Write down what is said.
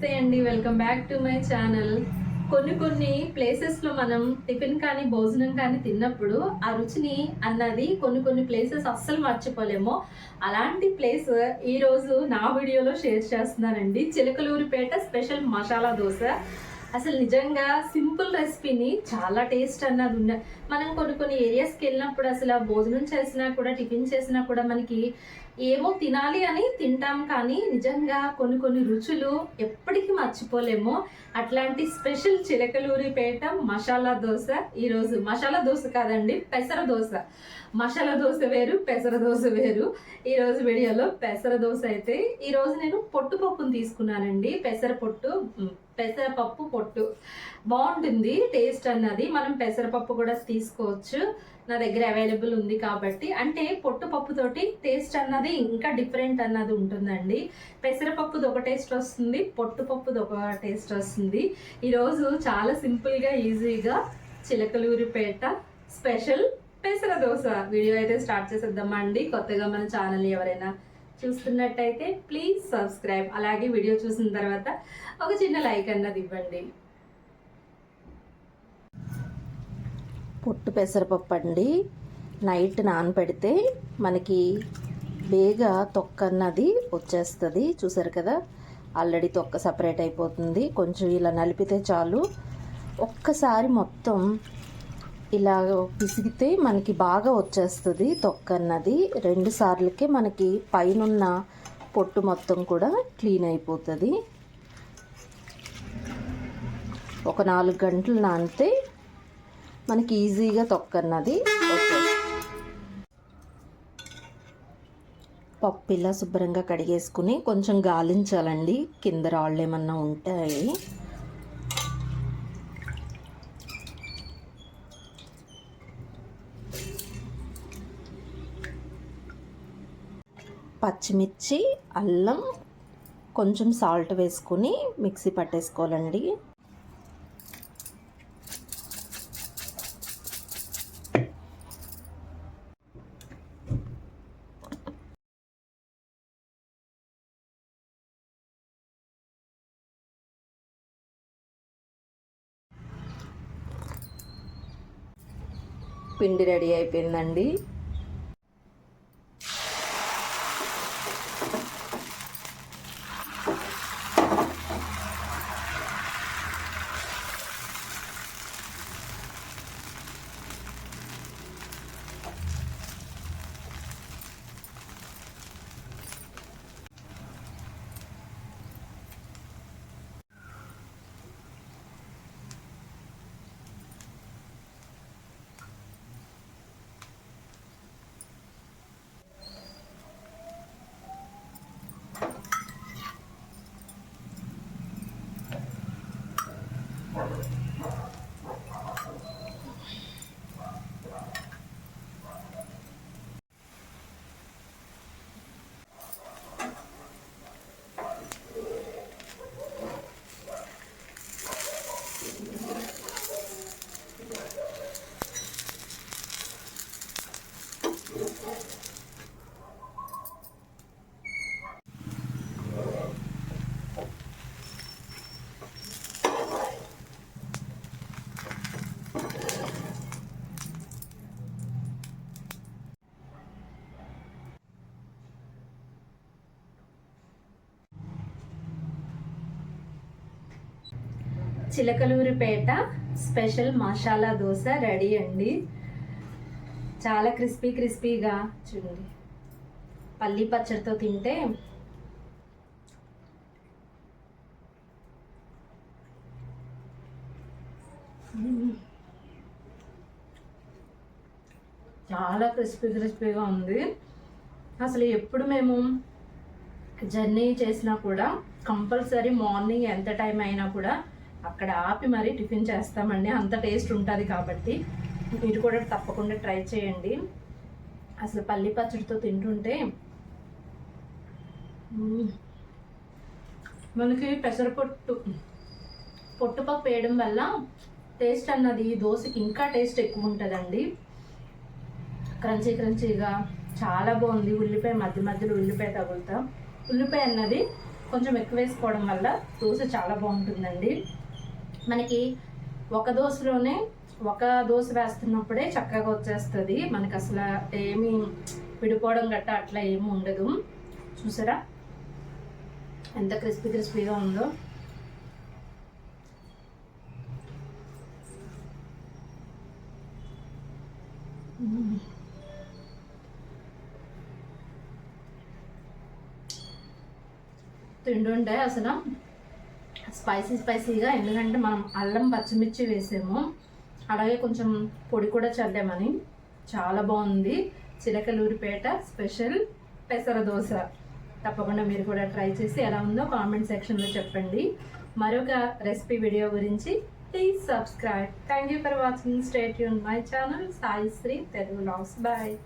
నమస్తే అండి welcome back to my channel. కొన్ని కొన్ని ప్లేసెస్లో మనం టిఫిన్ కానీ భోజనం కానీ తిన్నప్పుడు ఆ రుచిని అన్నది కొన్ని కొన్ని ప్లేసెస్ అస్సలు మర్చిపోలేము. అలాంటి ప్లేస్ ఈ రోజు నా వీడియోలో షేర్ చేస్తున్నానండి. చిలకలూరిపేట స్పెషల్ మసాలా దోశ. అసలు నిజంగా సింపుల్ రెసిపీని చాలా టేస్ట్ అన్నది ఉన్న మనం కొన్ని కొన్ని ఏరియాస్కి వెళ్ళినప్పుడు అసలు ఆ భోజనం చేసినా కూడా టిఫిన్ చేసినా కూడా మనకి ఏమో తినాలి అని తింటాం కానీ నిజంగా కొన్ని కొన్ని రుచులు ఎప్పటికీ మర్చిపోలేము. అట్లాంటి స్పెషల్ చిలకలూరిపేట మసాలా దోశ ఈరోజు. మసాలా దోశ కాదండి పెసర దోశ. మసాలా దోశ వేరు పెసర దోశ వేరు. ఈరోజు వీడియోలో పెసర దోశ అయితే ఈరోజు నేను పొట్టు పప్పును తీసుకున్నానండి. పెసర పొట్టు పెసరపప్పు పొట్టు. బాగుంటుంది టేస్ట్ అన్నది. మనం పెసరపప్పు కూడా తీసుకోవచ్చు. నా దగ్గర అవైలబుల్ ఉంది కాబట్టి. అంటే పొట్టు పప్పుతోటి టేస్ట్ అన్నది ఇంకా డిఫరెంట్ అన్నది ఉంటుందండి. పెసరపప్పుది ఒక టేస్ట్ వస్తుంది. పొట్టు పప్పుది ఒక టేస్ట్ వస్తుంది. ఈరోజు చాలా సింపుల్గా ఈజీగా చిలకలూరిపేట స్పెషల్ పెసర దోశ వీడియో అయితే స్టార్ట్ చేసేద్దామా అండి. కొత్తగా మన ఛానల్ ఎవరైనా చూస్తున్నట్టయితే ప్లీజ్ సబ్స్క్రైబ్ అలాగే వీడియో చూసిన తర్వాత ఒక చిన్న లైక్ అన్నది ఇవ్వండి. పొట్టు పెసరపప్పు అండి. నైట్ నానపెడితే మనకి బేగా తొక్క అన్నది వచ్చేస్తుంది. చూసారు కదా? ఆల్రెడీ తొక్క సపరేట్ అయిపోతుంది. కొంచెం ఇలా నలిపితే చాలు. ఒక్కసారి మొత్తం ఇలా పిసిగితే మనకి బాగా వచ్చేస్తుంది తొక్క అన్నది రెండు సార్లకే మనకి పైనున్న పొట్టు మొత్తం కూడా క్లీన్ అయిపోతుంది. ఒక నాలుగు గంటలు నానితే మనకి ఈజీగా తొక్కన్నది. వచ్చేస్తుంది పప్పు ఇలా శుభ్రంగా కడిగేసుకుని కొంచెం గాలించాలండి. కింద రాళ్ళు ఏమన్నా ఉంటాయి. పచ్చిమిర్చి అల్లం కొంచెం సాల్ట్ వేసుకుని మిక్సీ పట్టేసుకోవాలండి. పిండి రెడీ అయిపోయిందండి. చిలకలూరిపేట స్పెషల్ మసాలా దోశ రెడీ అండి. చాలా క్రిస్పీ క్రిస్పీగా చూడండి. పల్లి పచ్చడితో తింటే చాలా క్రిస్పీ క్రిస్పీగా ఉంది. అసలు ఎప్పుడు మేము జర్నీ చేసినా కూడా కంపల్సరీ మార్నింగ్ ఎంత టైం అయినా కూడా అక్కడ ఆపి మరీ టిఫిన్ చేస్తామండి. అంత టేస్ట్ ఉంటుంది కాబట్టి. మీరు కూడా తప్పకుండా ట్రై చేయండి. అసలు పల్లి పచ్చడితో తింటుంటే మనకి పెసరపొట్టు పొట్టుపప్పు వేయడం వల్ల టేస్ట్ అన్నది దోశకి ఇంకా టేస్ట్ ఎక్కువ ఉంటుందండి. క్రంచీ క్రంచీగా చాలా బాగుంది. ఉల్లిపాయ మధ్య మధ్యలో ఉల్లిపాయ తగులుతా. ఉల్లిపాయ అన్నది కొంచెం ఎక్కువ వేసుకోవడం వల్ల దోశ చాలా బాగుంటుందండి. మనకి ఒక దోశలోనే ఒక దోశ వేస్తున్నప్పుడే చక్కగా వచ్చేస్తుంది. మనకి అసలు ఏమి విడిపోవడం గట్ట అట్లా ఏమి ఉండదు. చూసారా? ఎంత క్రిస్పీ క్రిస్పీగా ఉందో. తిండుండే అసలు. స్పైసీ స్పైసీగా ఎందుకంటే మనం అల్లం పచ్చిమిర్చి వేసాము. అలాగే కొంచెం పొడి కూడా చల్లామని. చాలా బాగుంది. చిలకలూరిపేట స్పెషల్ పెసర దోశ. తప్పకుండా మీరు కూడా ట్రై చేసి ఎలా ఉందో కామెంట్ సెక్షన్లో చెప్పండి. మరొక రెసిపీ వీడియో గురించి please subscribe. Thank you for watching. Stay Yoon my channel. Sai Sri Telugu లాస్ బాయ్.